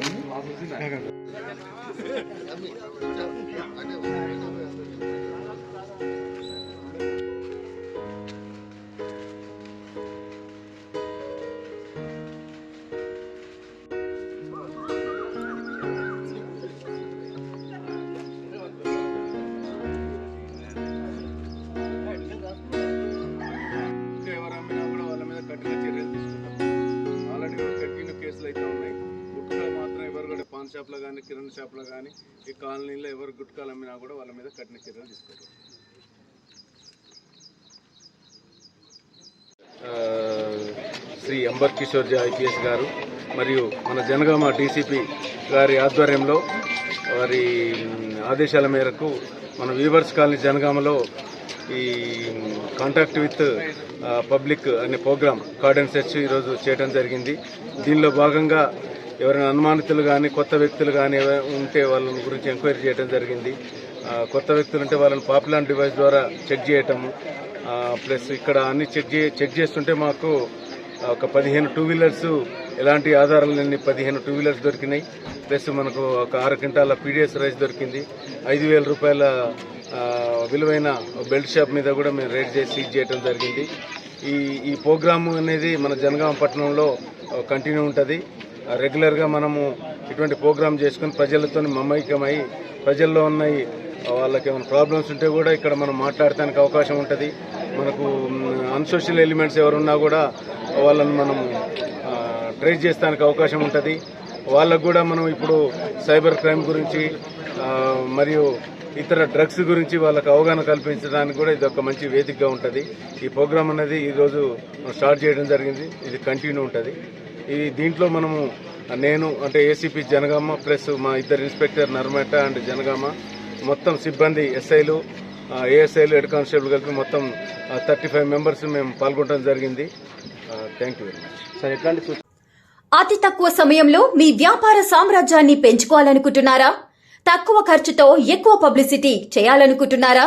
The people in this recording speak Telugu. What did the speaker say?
嗯拿出去买 పాన్ షాప్లో కానీ కిరణ్ షాప్లో కానీ ఈ కాలనీలో ఎవరు గుట్కాలు అమ్మినా కూడా వాళ్ళ మీద కఠిన చర్యలు తీసుకుంటారు శ్రీ అంబర్ కిషోర్ జీ ఐపీఎస్ గారు మరియు మన జనగామ డీసీపీ గారి ఆధ్వర్యంలో వారి ఆదేశాల మేరకు మన వీవర్స్ కాలనీ జనగామలో ఈ కాంటాక్ట్ విత్ పబ్లిక్ అనే ప్రోగ్రామ్ కార్డెన్ సెర్చ్ ఈరోజు చేయడం జరిగింది. దీనిలో భాగంగా ఎవరైనా అనుమానితులు కానీ కొత్త వ్యక్తులు కానీ ఉంటే వాళ్ళ గురించి ఎంక్వైరీ చేయడం జరిగింది. కొత్త వ్యక్తులు ఉంటే వాళ్ళని పాపులర్ డివైస్ ద్వారా చెక్ చేయటము ప్లస్ ఇక్కడ అన్ని చెక్ చే చెక్ చేస్తుంటే మాకు ఒక పదిహేను టూ వీలర్స్ ఎలాంటి ఆధారాలు లేని పదిహేను టూ వీలర్స్ దొరికినాయి. ప్లస్ మనకు ఒక ఆరు క్వింటాల పీడిఎస్ రైస్ దొరికింది. ఐదు వేల రూపాయల విలువైన బెల్ట్ షాప్ మీద కూడా మేము రేట్ చేసి సీజ్ చేయడం జరిగింది. ఈ ఈ ప్రోగ్రాము అనేది మన జనగామ పట్టణంలో కంటిన్యూ ఉంటుంది. రెగ్యులర్గా మనము ఇటువంటి ప్రోగ్రామ్ చేసుకుని ప్రజలతో మమైక్యమై ప్రజల్లో ఉన్న వాళ్ళకి ఏమైనా ప్రాబ్లమ్స్ ఉంటే కూడా ఇక్కడ మనం మాట్లాడటానికి అవకాశం ఉంటుంది. మనకు అన్సోషల్ ఎలిమెంట్స్ ఎవరున్నా కూడా వాళ్ళని మనం ట్రేస్ చేస్తానికి అవకాశం ఉంటుంది. వాళ్ళకు కూడా మనం ఇప్పుడు సైబర్ క్రైమ్ గురించి మరియు ఇతర డ్రగ్స్ గురించి వాళ్ళకు అవగాహన కల్పించడానికి కూడా ఇది ఒక మంచి వేదికగా ఉంటుంది. ఈ ప్రోగ్రామ్ అనేది ఈరోజు స్టార్ట్ చేయడం జరిగింది. ఇది కంటిన్యూ ఉంటుంది. ఈ దీంట్లో మనము నేను అంటే ఏసీపీ జనగామ ప్లస్ మా ఇద్దరు ఇన్స్పెక్టర్ నర్మేట అండ్ జనగామ మొత్తం సిబ్బంది ఎస్ఐలు ఏఎస్ఐలు హెడ్ కానిస్టేబుల్ కలిపి మొత్తం థర్టీ ఫైవ్ మెంబర్స్ మేము పాల్గొనడం జరిగింది. Thank you very much sir ఎట్లాంటి సూచన? అతి తక్కువ సమయంలో మీ వ్యాపార సామ్రాజ్యాన్ని పెంచుకోవాలనుకుంటున్నారా? తక్కువ ఖర్చుతో ఎక్కువ పబ్లిసిటీ చేయాలనుకుంటున్నారా?